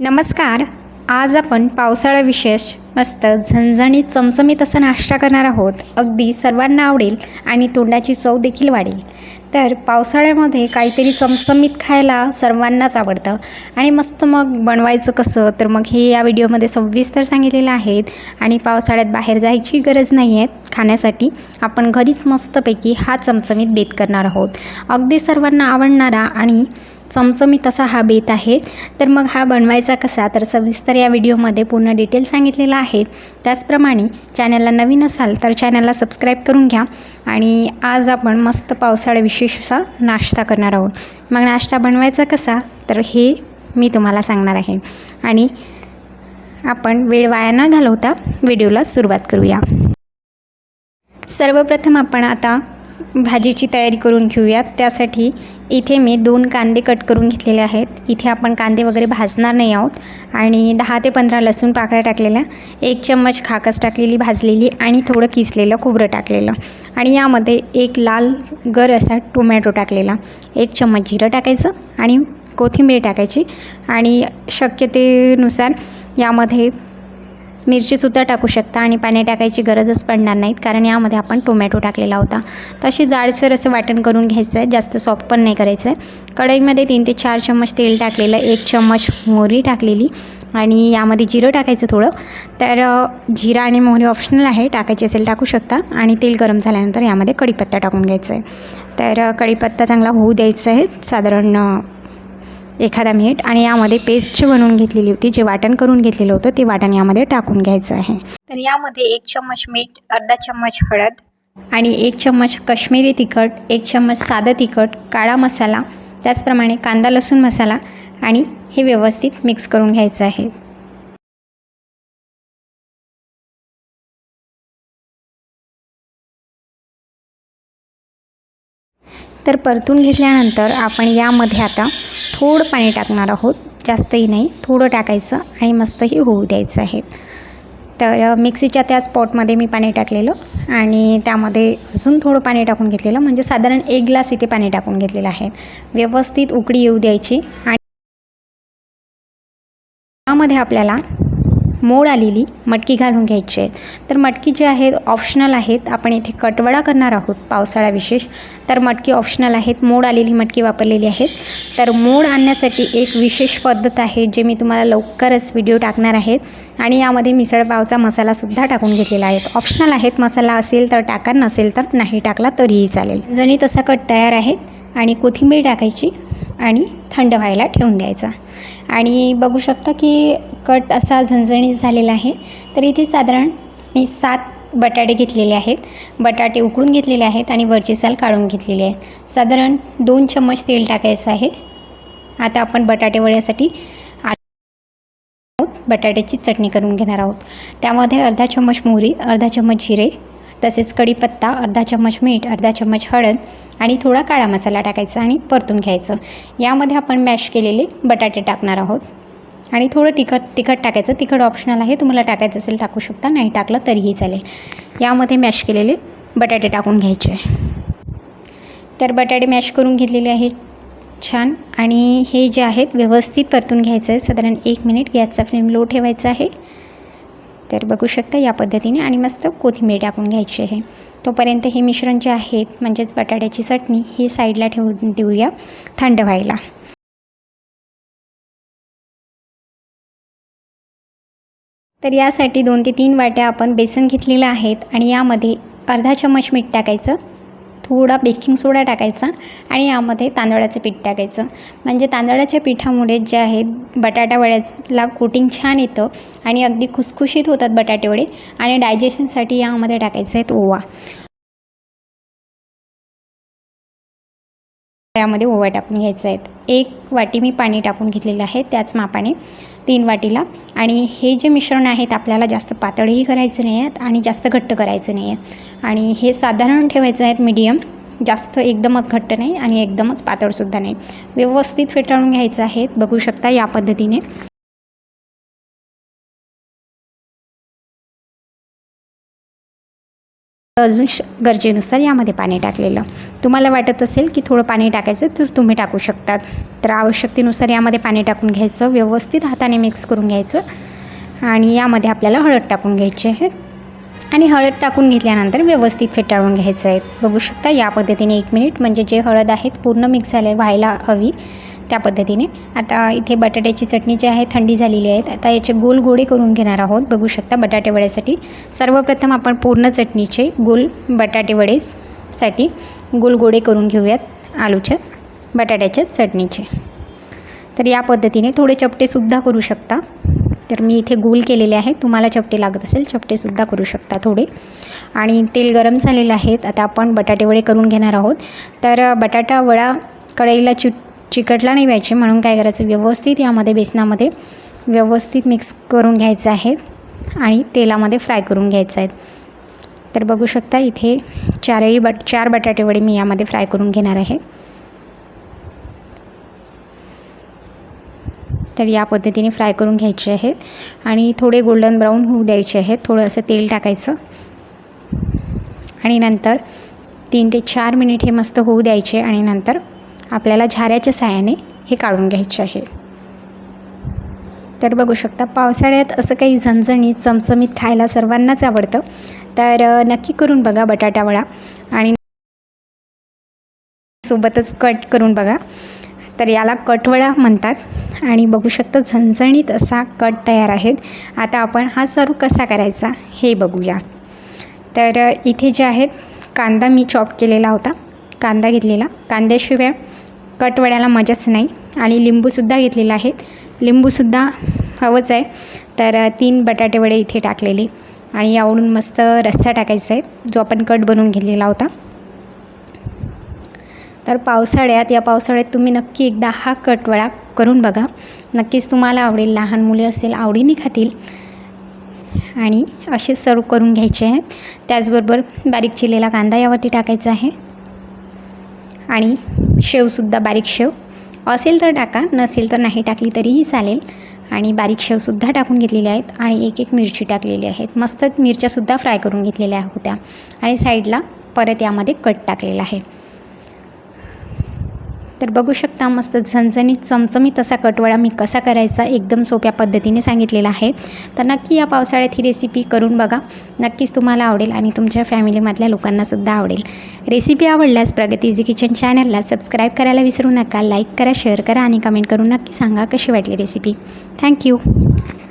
नमस्कार आज आपण पावसाळा विशेष मस्त झणझणीत चमचमीत असा नाश्ता करणार आहोत. अगदी सर्वांना आवडेल आणि तोंडाची चव देखील वाढेल. तर पावसाळ्यामध्ये काहीतरी चमचमीत खायला सर्वांनाच आवडतं. आणि मस्त मग बनवायचं कसं? तर मग हे या व्हिडिओमध्ये सविस्तर सांगितलेलं आहेत आणि पावसाळ्यात बाहेर जायची गरज नाही आहे खाण्यासाठी आपण घरीच मस्तपैकी हा चमचमीत बेत करणार आहोत. अगदी सर्वांना आवडणारा आणि चमचमीत असा हा बेत आहे. तर मग हा बनवायचा कसा? तर सविस्तर या व्हिडिओमध्ये पूर्ण डिटेल सांगितलेला आहे. त्याचप्रमाणे चॅनलला नवीन असाल तर चॅनलला सबस्क्राईब करून घ्या आणि आज आपण मस्त पावसाळा विशेष असा नाश्ता करणार आहोत. मग नाश्ता बनवायचा कसा? तर हे मी तुम्हाला सांगणार आहे. आणि आपण वेळ वाया न घालवता व्हिडिओला सुरुवात करूया. सर्वप्रथम आपण आता भाजीची तयारी करून घेऊयात. त्यासाठी इथे मी दोन कांदे कट करून घेतलेले आहेत. इथे आपण कांदे वगैरे भाजणार नाही आहोत. आणि दहा ते पंधरा लसूण पाकळ्या टाकलेल्या एक चम्मच खाकस टाकलेली भाजलेली आणि थोडं किसलेलं खोबरं टाकलेलं. आणि यामध्ये एक लाल गर असा टोमॅटो टाकलेला. एक चम्मच जिरं टाकायचं आणि कोथिंबीर टाकायची. आणि शक्यतेनुसार यामध्ये मिरचीसुद्धा टाकू शकता आणि पाणी टाकायची गरजच पडणार नाहीत कारण यामध्ये आपण टोमॅटो टाकलेला होता. तशी जाडसर असं वाटण करून घ्यायचं आहे जास्त सॉफ्ट पण नाही करायचं आहे कढईमध्ये तीन ते चार चम्मच तेल टाकलेलं एक चम्मच मोहरी टाकलेली आणि यामध्ये जिरं टाकायचं थोडं. तर जिरा आणि मोहरी ऑप्शनल आहे टाकायची असेल टाकू शकता आणि तेल गरम झाल्यानंतर यामध्ये कढीपत्ता टाकून घ्यायचा आहे तर कढीपत्ता चांगला होऊ द्यायचा आहे साधारण एखादा मिनिट आणि यामध्ये पेस्ट जी बनवून घेतलेली होती. जे वाटण करून घेतलेलं होतं ते वाटण यामध्ये टाकून घ्यायचं आहे. तर यामध्ये एक चम्मच मीठ अर्धा चम्मच हळद आणि एक चम्मच कश्मीरी तिखट एक चम्मच साधं तिखट काळा मसाला त्याचप्रमाणे कांदा लसूण मसाला आणि हे व्यवस्थित मिक्स करून घ्यायचं आहे. तर परतून घेतल्यानंतर आपण यामध्ये आता थोडं पाणी टाकणार आहोत. जास्तही नाही थोडं टाकायचं आणि मस्तही होऊ द्यायचं आहे. तर मिक्सीच्या त्याच पॉटमध्ये मी पाणी टाकलेलं आणि त्यामध्ये अजून थोडं पाणी टाकून घेतलेलं. म्हणजे साधारण एक ग्लास इथे पाणी टाकून घेतलेलं आहे. व्यवस्थित उकडी येऊ द्यायची आणि त्यामध्ये आपल्याला मोड आलेली मटकी घालून घ्यायची आहे तर मटकी जी आहेत ऑप्शनल आहेत. आपण इथे कटवडा करणार आहोत पावसाळा विशेष. तर मटकी ऑप्शनल आहेत मोड आलेली मटकी वापरलेली आहेत. तर मोड आणण्यासाठी एक विशेष पद्धत आहे जे मी तुम्हाला लवकरच व्हिडिओ टाकणार आहेत आणि यामध्ये मिसळपावचा मसालासुद्धा टाकून घेतलेला आहे. ऑप्शनल आहेत मसाला असेल तर टाका नसेल तर नाही टाकला तरीही चालेल. जणी तसा कट तयार आहेत आणि कोथिंबीर टाकायची. आणि थंड व्हायला ठेवून द्यायचा. आणि बघू शकता की कट असा झणझणीत झालेला आहे. तर इथे साधारण मी सात बटाटे घेतलेले आहेत. बटाटे उकडून घेतलेले आहेत आणि वरची साल काढून घेतलेली आहे. साधारण दोन चम्मच तेल टाकायचं आहे. आता आपण बटाटे वड्यासाठी आहोत बटाट्याची चटणी करून घेणार आहोत. त्यामध्ये अर्धा चम्मच मोहरी अर्धा चम्मच जिरे तसेच कढीपत्ता अर्धा चम्मच मीठ अर्धा चम्मच हळद आणि थोडा काळा मसाला टाकायचा आणि परतून घ्यायचं. यामध्ये आपण मॅश केलेले बटाटे टाकणार आहोत. आणि थोडं तिखट तिखट टाकायचं. तिखट ऑप्शनल आहे. तुम्हाला टाकायचं असेल टाकू शकता. नाही टाकलं तरीही चालेल. यामध्ये मॅश केलेले बटाटे टाकून घ्यायचे. तर बटाटे मॅश करून घेतलेले आहेत छान. आणि हे जे आहेत व्यवस्थित परतून घ्यायचं आहे. साधारण एक मिनिट गॅसचा फ्लेम लो ठेवायचा आहे. तर बघू शकता या पद्धतीने आणि मस्त कोथिंबीर टाकून घ्यायची आहे. तोपर्यंत हे मिश्रण जे आहेत म्हणजेच बटाट्याची चटणी ही साईडला ठेवून देऊया थंड व्हायला. तर यासाठी दोन ते तीन वाट्या आपण बेसन घेतलेलं आहेत आणि यामध्ये अर्धा चम्मच मीठ टाकायचं. थोडा बेकिंग सोडा टाकायचा आणि यामध्ये तांदळाचं पीठ टाकायचं. म्हणजे तांदळाच्या पिठामुळे जे आहे बटाटावड्याला कोटिंग छान येतं आणि अगदी खुसखुशीत होतात बटाटेवडे आणि डायजेशनसाठी यामध्ये टाकायचं आहेत ओवा. यामध्ये ओवा टाकून घ्यायचं आहेत. एक वाटी मी पाणी टाकून घेतलेलं आहे त्याच मापाने. तीन वाटीला. आणि हे जे मिश्रण आहेत आपल्याला जास्त पातळही करायचं नाही आहेत आणि जास्त घट्ट करायचं नाही आहे. आणि हे साधारण ठेवायचं आहेत मीडियम जास्त एकदमच घट्ट नाही आणि एकदमच पातळसुद्धा नाही. व्यवस्थित फेटाळून घ्यायचं आहे. बघू शकता या पद्धतीने. अजून श गरजेनुसार यामध्ये पाणी टाकलेलं. तुम्हाला वाटत असेल की थोडं पाणी टाकायचं तर तुम्ही टाकू शकतात. तर आवश्यकतेनुसार यामध्ये पाणी टाकून घ्यायचं व्यवस्थित हाताने मिक्स करून घ्यायचं आणि यामध्ये आपल्याला हळद टाकून घ्यायची आहे. आणि हळद टाकून घेतल्यानंतर व्यवस्थित फेटाळून घ्यायचं आहे. बघू शकता या पद्धतीने एक मिनिट. म्हणजे जे हळद आहेत पूर्ण मिक्स झाले व्हायला हवी त्या पद्धतीने. आता इथे बटाट्याची चटणी जी आहे थंडी झालेली आहे. आता याचे गोल गोळे करून घेणार आहोत. बघू शकता बटाटे वड्यासाठी. सर्वप्रथम आपण पूर्ण चटणीचे गोल बटाटे वडेसाठी गोल गोळे करून घेऊयात आलूच्या बटाट्याच्या चटणीचे. तर या पद्धतीने थोडे चपटेसुद्धा करू शकता. तर मी इथे गोल केलेले आहे तुम्हाला चपटे लागत असेल चपटेसुद्धा करू शकता थोडे. आणि तेल गरम झालेलं आहेत. आता आपण बटाटेवडे करून घेणार आहोत. तर बटाटा वडा कढईला चिट चिकटला नाही व्हायचे म्हणून काय करायचं व्यवस्थित यामध्ये बेसनामध्ये व्यवस्थित मिक्स करून घ्यायचं आहे आणि तेलामध्ये फ्राय करून घ्यायचं आहे तर बघू शकता इथे चारही बट चार बटाटेवडे मी यामध्ये फ्राय करून घेणार आहे. तर या पद्धतीने फ्राय करून घ्यायचे आहेत. आणि थोडे गोल्डन ब्राऊन होऊ द्यायचे आहेत. थोडं असं तेल टाकायचं. आणि नंतर तीन ते चार मिनिट हे मस्त होऊ द्यायचे. आणि नंतर आपल्याला झाऱ्याच्या साह्याने हे काढून घ्यायचे आहे. तर बघू शकता पावसाळ्यात असं काही झणझणीत चमचमीत खायला सर्वांनाच आवडतं. तर नक्की करून बघा बटाटावडा आणि सोबतच कट करून बघा. तर याला कटवडा म्हणतात. आणि बघू शकता झणझणीत असा कट तयार आहेत. आता आपण हा सर्व कसा करायचा हे बघूया. तर इथे जे आहेत कांदा मी चॉप केलेला होता. कांदा घेतलेला. कांद्याशिवाय कटवड्याला मजाच नाही. आणि लिंबूसुद्धा घेतलेला आहे लिंबूसुद्धा हवंच आहे. तर तीन बटाटे वडे इथे टाकलेले. आणि यावरून मस्त रस्सा टाकायचा आहे. जो आपण कट बनवून घेतलेला होता. तर पावसाळ्यात या पावसाळ्यात तुम्ही नक्की एकदा हा कटवळा करून बघा. नक्कीच तुम्हाला आवडेल लहान मुले असेल आवडीने खातील. आणि असे सर्व करून घ्यायचे आहेत. त्याचबरोबर बारीक चिरलेला कांदा यावरती टाकायचा आहे. आणि शेवसुद्धा बारीक शेव. असेल तर टाका नसेल तर नाही टाकली तरीही चालेल. आणि बारीक शेवसुद्धा टाकून घेतलेले आहेत आणि एक एक मिरची टाकलेली आहेत. मस्त मिरच्यासुद्धा फ्राय करून घेतलेल्या होत्या. आणि साईडला परत यामध्ये कट टाकलेला आहे. तर बघू शकता मस्त झणझणीत चमचमीत असा कटवडा मी कसा करायचा एकदम सोप्या पद्धतीने सांगितलेला आहे. तर नक्की या पावसाळ्यात ही रेसिपी करून बघा. नक्कीच तुम्हाला आवडेल आणि तुमच्या फॅमिलीमधल्या लोकांनासुद्धा आवडेल. रेसिपी आवडल्यास प्रगती इझी किचन चॅनलला सबस्क्राईब करायला विसरू नका लाईक करा शेअर करा आणि कमेंट करून नक्की सांगा कशी वाटली रेसिपी थँक्यू